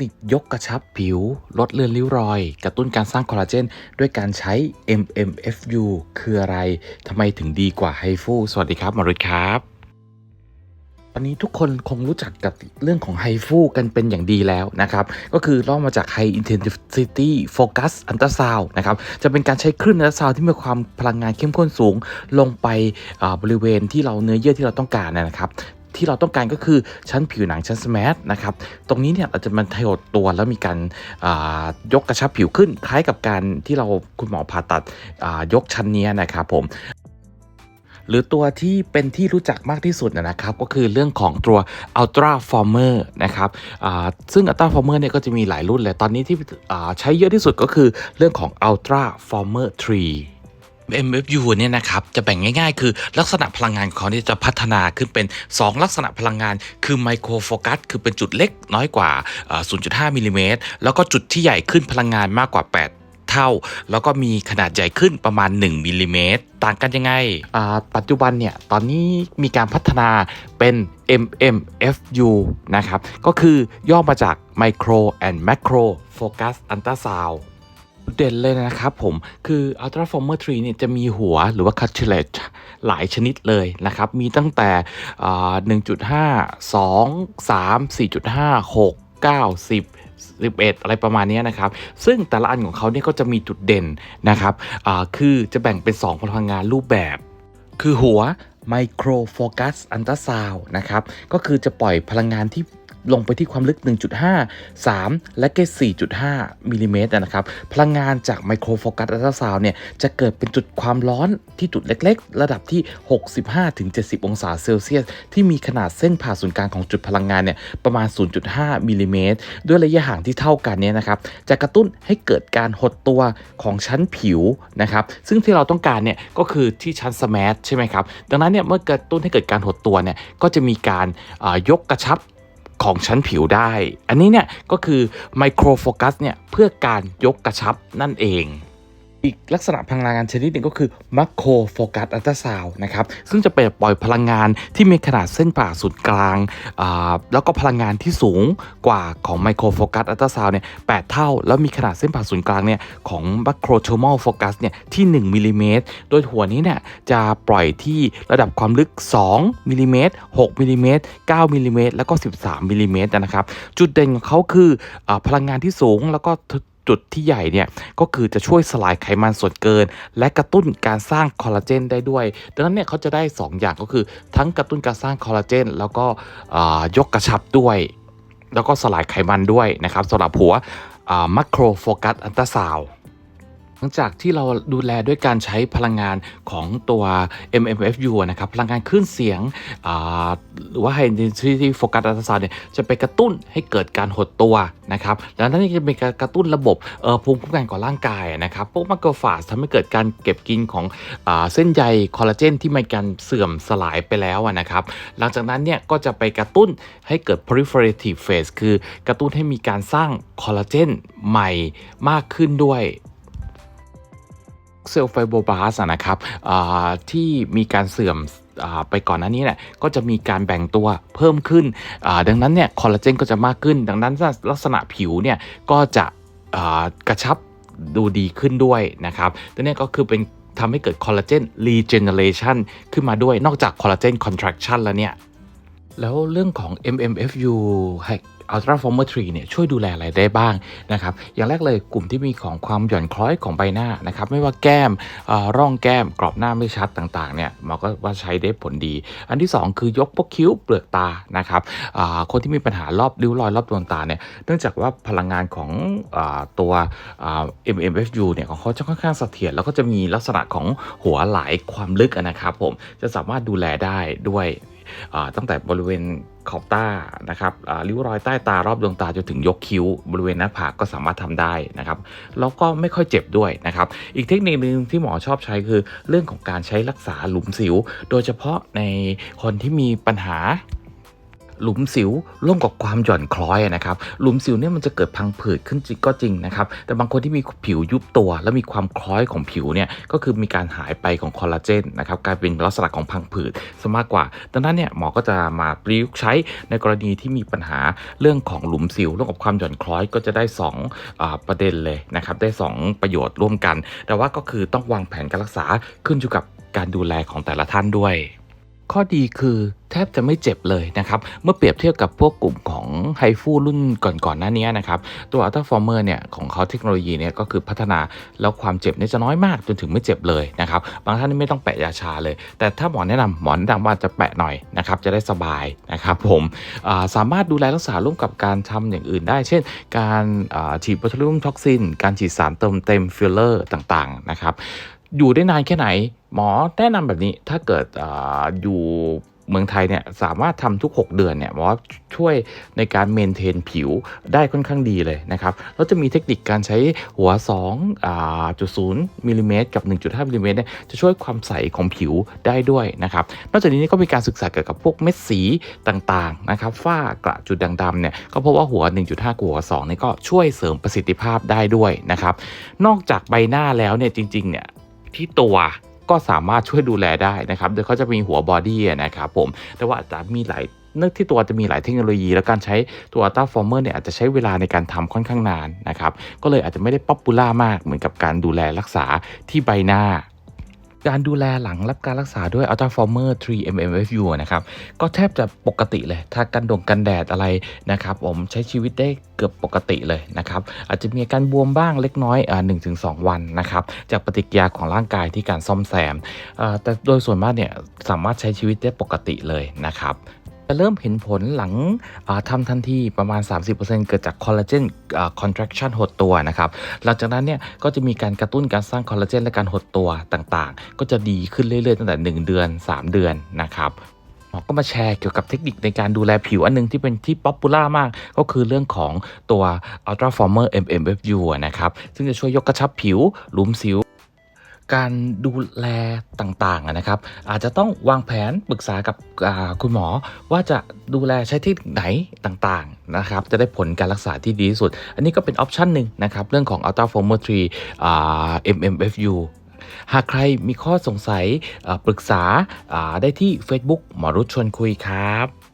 นิคยกกระชับผิว ลดเลือนริ้วรอย กระตุ้นการสร้างคอลลาเจน ด้วยการใช้ MMFU คืออะไร ทำไมถึงดีกว่าไฮฟู สวัสดีครับมอรุตครับตอนนี้ทุกคนคงรู้จักกับเรื่องของไฮฟูกันเป็นอย่างดีแล้วนะครับ ก็คือล่อมาจาก High Intensity Focus Ultrasound นะครับ จะเป็นการใช้คลื่นอัลตราซาวที่มีความพลังงานเข้มข้นสูง ลงไปบริเวณที่เราเนื้อเยื่อที่เราต้องการนะครับ ที่เราต้องการก็คือชั้นผิวหนังชั้นสแมทนะครับ ตรงนี้เนี่ยเราจะมันถยดตัวแล้วมีการายกกระชับผิวขึ้น คล้ายกับการที่เราคุณหมอผ่าตัดยกชั้นเนี้ยนะครับผมหรือตัวที่เป็นที่รู้จักมากที่สุดนะครับ ก็คือเรื่องของตัว Ultra Former นะครับอ่าซึ่ง Ultra Former เนี่ยก็จะมีหลายรุ่นเลย ตอนนี้ที่ใช้เยอะที่สุดก็คือเรื่องของ Ultra Former 3 MFU เนี่ยนะครับจะแบ่งง่าย ๆ คือลักษณะพลังงานของเขาเนี่ยจะพัฒนาขึ้นเป็น 2 ลักษณะพลังงาน คือไมโครโฟกัสคือเป็นจุดเล็กน้อยกว่า 0.5มิลลิเมตรแล้วก็จุดที่ใหญ่ขึ้นพลังงานมากกว่า 8เท่า แล้วก็มีขนาดใหญ่ขึ้นประมาณ 1มิลลิเมตรต่างกันยังไง ปัจจุบันเนี่ย ตอนนี้มีการพัฒนาเป็น MMFU นะครับ ก็คือย่อมาจาก Micro and Macro Focus Ultrasound เด่นเลยนะครับผม คือ Ultra Former 3เนี่ยจะมีหัวหรือว่า cartilage หลายชนิดเลยนะครับ มีตั้งแต่อ่า1.5 2 3 4.5 6 9 10 11 อะไรประมาณนี้นะครับ ซึ่งแต่ละอันของเขาเนี่ยก็จะมีจุดเด่นนะครับคือจะแบ่งเป็น 2 พลังงานรูปแบบ คือหัว Micro Focus Ultrasound นะครับ ก็คือจะปล่อยพลังงานที่ ลงไปที่ความลึก 1.5 3 และก็4.5มิลลิเมตรนะครับ พลังงานจาก Micro Focus Ultrasound เนี่ยจะเกิดเป็นจุดความร้อนที่จุดเล็กๆ ระดับที่ 65-70 องศาเซลเซียส ที่มีขนาดเส้นผ่าศูนย์กลางของจุดพลังงานเนี่ยประมาณ 0.5มิลลิเมตรด้วยระยะห่างที่เท่ากันเนี่ยนะครับจะกระตุ้นให้เกิดการหดตัวของชั้นผิวนะครับซึ่งที่เราต้องการเนี่ยก็คือที่ชั้นสมาร์ทใช่ไหมครับดังนั้นเนี่ยเมื่อกระตุ้นให้เกิดการหดตัวเนี่ยก็จะมีการยกกระชับ ของชั้นผิวได้ อันนี้เนี่ยก็คือไมโครโฟกัสเนี่ยเพื่อการยกกระชับนั่นเอง อีกลักษณะพลังงานชนิดหนึ่งก็คือมัคโครโฟกัสอัลตราซาวนะครับซึ่งจะไปปล่อยพลังงานที่มีขนาดเส้นผ่าศูนย์กลางาแล้วก็พลังงานที่สูงกว่าของไมโครโฟกัสอัลตราซาวเนี่ยแเท่า แล้วมีขนาดเส้นผ่าศูนย์กลางเนี่ยของมัคโครโทมอลโฟกัสเนี่ยที่ 1มิลลิเมตรโดยหัวนี้เนี่ยจะปล่อยที่ระดับความลึก 2มิลลิเมตร6มิลลิเมตร9มิลลิเมตรแล้วก็ 13มิลลิเมตรนะครับจุดเด่นของเขาคืออพลังงานที่สูงแล้วก็ จุดที่ใหญ่เนี่ยก็คือจะช่วยสลายไขมันส่วนเกิน และกระตุ้นการสร้างคอลลาเจนได้ด้วย ดังนั้นเนี่ยเขาจะได้ 2 อย่างก็คือทั้งกระตุ้นการสร้างคอลลาเจนแล้วก็ยกกระชับด้วย แล้วก็สลายไขมันด้วยนะครับสำหรับหัวมัคโครโฟกัสอันตราซาว หลังจากที่เราดูแลด้วยการใช้พลังงานของตัว MMFU นะครับพลังงานคลื่นเสียงหรือว่า High Intensity Focus Ultrasound เนี่ยจะไปกระตุ้นให้เกิดการหดตัวนะครับแล้วนั่นจะเป็นการกระตุ้นระบบภูมิคุ้มกันของร่างกายนะครับพวกมักโกฟาสทำให้เกิดการเก็บกินของอเส้นใยคอลลาเจนที่มีการเสื่อมสลายไปแล้วนะครับหลังจากนั้นเนี่ยก็จะไปกระตุ้นให้เกิด proliferative phase คือกระตุ้นให้มีการสร้างคอลลาเจนใหม่มากขึ้นด้วย เซลล์ไฟโบบลาสนะครับที่มีการเสื่อมไปก่อนหน้านี้เนี่ยก็จะมีการแบ่งตัวเพิ่มขึ้น ดังนั้นเนี่ยคอลลาเจนก็จะมากขึ้น ดังนั้นลักษณะผิวเนี่ยก็จะกระชับดูดีขึ้นด้วยนะครับตัวเนี้ก็คือเป็นทำให้เกิดคอลลาเจนรีเจเนเรชันขึ้นมาด้วยนอกจากคอลลาเจนคอนแทรคชันแล้วเนี่ย แล้วเรื่องของ MMFU Ultra Former 3เนี่ยช่วยดูแลอะไรได้บ้างนะครับอย่างแรกเลยกลุ่มที่มีของความหย่อนคล้อยของใบหน้านะครับไม่ว่าแก้มอ่อร่องแก้มกรอบหน้าไม่ชัดต่างๆเนี่ยหมอก็ว่าใช้ได้ผลดี อันที่ 2 คือยกพวกคิ้วเปลือกตานะครับอ่าคนที่มีปัญหารอบริ้วรอยรอบดวงตาเนี่ยเนื่องจากว่าพลังงานของอาตัวอ่า MMFU เนี่ยของเขาจะค่อนข้างเสถียรแล้วก็จะมีลักษณะของหัวไหลความลึกนะครับผมจะสามารถดูแลได้ด้วย ตั้งแต่บริเวณขอบตานะครับริ้วรอยใต้ตารอบดวงตาจนถึงยกคิ้ว บริเวณหน้าผากก็สามารถทำได้นะครับแล้วก็ไม่ค่อยเจ็บด้วยนะครับ อีกเทคนิคหนึ่งที่หมอชอบใช้คือ เรื่องของการใช้รักษาหลุมสิว โดยเฉพาะในคนที่มีปัญหา หลุมสิวร่วมกับความหย่อนคล้อยนะครับ หลุมสิวเนี่ยมันจะเกิดพังผืดขึ้นจริงก็จริงนะครับ แต่บางคนที่มีผิวยุบตัว แล้วมีความคล้อยของผิวเนี่ยก็คือมีการหายไปของคอลลาเจนนะครับกลายเป็นลักษณะของพังผืดซะมากกว่า ดังนั้นเนี่ยหมอก็จะมาประยุกต์ใช้ในกรณีที่มีปัญหาเรื่องของหลุมสิวเรื่องกับความหย่อนคล้อยก็จะได้2อประเด็นเลยนะครับ ได้ 2 ประโยชน์ร่วมกัน แต่ว่าก็คือต้องวางแผนการรักษาขึ้นอยู่กับการดูแลของแต่ละท่านด้วย ข้อดีคือแทบจะไม่เจ็บเลยนะครับ เมื่อเปรียบเทียบกับพวกกลุ่มของไฮฟูรุ่นก่อนๆหน้านี้นะครับ ตัว Ultra Former เนี่ยของเขาเทคโนโลยีเนี่ยก็คือพัฒนาแล้วความเจ็บเนี่ยจะน้อยมากจนถึงไม่เจ็บเลยนะครับ บางท่านไม่ต้องแปะยาชาเลย แต่ถ้าหมอแนะนำหมอแนะนำว่าจะแปะหน่อยนะครับจะได้สบายนะครับผมาสามารถดูแลรักษาร่วมกับการทำอย่างอื่นได้ เช่น การาฉีดโบทูลิอุมท็อกซิน การฉีดสารเติมเต็มฟิลเลอร์ต่างๆนะครับ อยู่ได้นานแค่ไหน หมอแนะนำแบบนี้ถ้าเกิดออยู่เมืองไทยเนี่ยสามารถทำทุก 6 เดือนเนี่ยหมอช่วยในการเมนเทนผิวได้ค่อนข้างดีเลยนะครับแล้วจะมีเทคนิคการใช้หัว2จุด0มิลลิเมตรกับ 1.5มิลลิเมตรเนี่ยจะช่วยความใสของผิวได้ด้วยนะครับนอกจากนี้ก็มีการศึกษาเกี่ยวกับพวกเม็ดสีต่างๆนะครับฝ้ากระจุดด่างดำเนี่ยก็พบว่าหัว 1.5กับหัว2นี่ก็ช่วยเสริมประสิทธิภาพได้ด้วยนะครับนอกจากใบหน้าแล้วเนี่ยจริงๆเนี่ย ที่ตัวก็สามารถช่วยดูแลได้นะครับโดยเขาจะมีหัวบอดี้นะครับผม แต่ว่าอาจจะมีหลายเนื่องที่ตัวจะมีหลายเทคโนโลยี แล้วการใช้ตัวอัลต้าฟอร์เมอร์เนี่ยอาจจะใช้เวลาในการทำค่อนข้างนานนะครับ ก็เลยอาจจะไม่ได้ป๊อปปูล่ามากเหมือนกับการดูแลรักษาที่ใบหน้า การดูแลหลังรับการรักษาด้วย Ultra Former 3 mmFU นะครับ ก็แทบจะปกติเลยถ้ากันดงกันแดดอะไรนะครับ ผมใช้ชีวิตได้เกือบปกติเลยนะครับ อาจจะมีการบวมบ้างเล็กน้อยอ่าหนึ่งถึงสองวันนะครับ จากปฏิกิริยาของร่างกายที่การซ่อมแซมแต่โดยส่วนมากเนี่ยสามารถใช้ชีวิตได้ปกติเลยนะครับ จะเริ่มเห็นผลหลังอ่าทำทันทีประมาณ 30%เกิดจากคอลลาเจนคอนแทรคชันหดตัวนะครับหลังจากนั้นเนี่ยก็จะมีการกระตุ้นการสร้างคอลลาเจนและการหดตัวต่างๆ ก็จะดีขึ้นเรื่อยๆ ตั้งแต่ 1 เดือน 3 เดือนนะครับหมอก็มาแชร์เกี่ยวกับเทคนิคในการดูแลผิวอันหนึงที่เป็นที่ป๊อปปูล่ามาก ก็คือเรื่องของตัว Ultra Former MMFU นะครับ ซึ่งจะช่วยยกกระชับผิวหลุมสิว การดูแลต่างๆนะครับ อาจจะต้องวางแผนปรึกษากับคุณหมอ ว่าจะดูแลใช้ที่ไหนต่างๆนะครับ จะได้ผลการรักษาที่ดีที่สุด อันนี้ก็เป็นออปชันหนึ่งนะครับ เรื่องของ Ultra Former 3อ่า MMFU หากใครมีข้อสงสัยปรึกษาอ่าได้ที่ Facebook หมอรุชชวนคุยครับ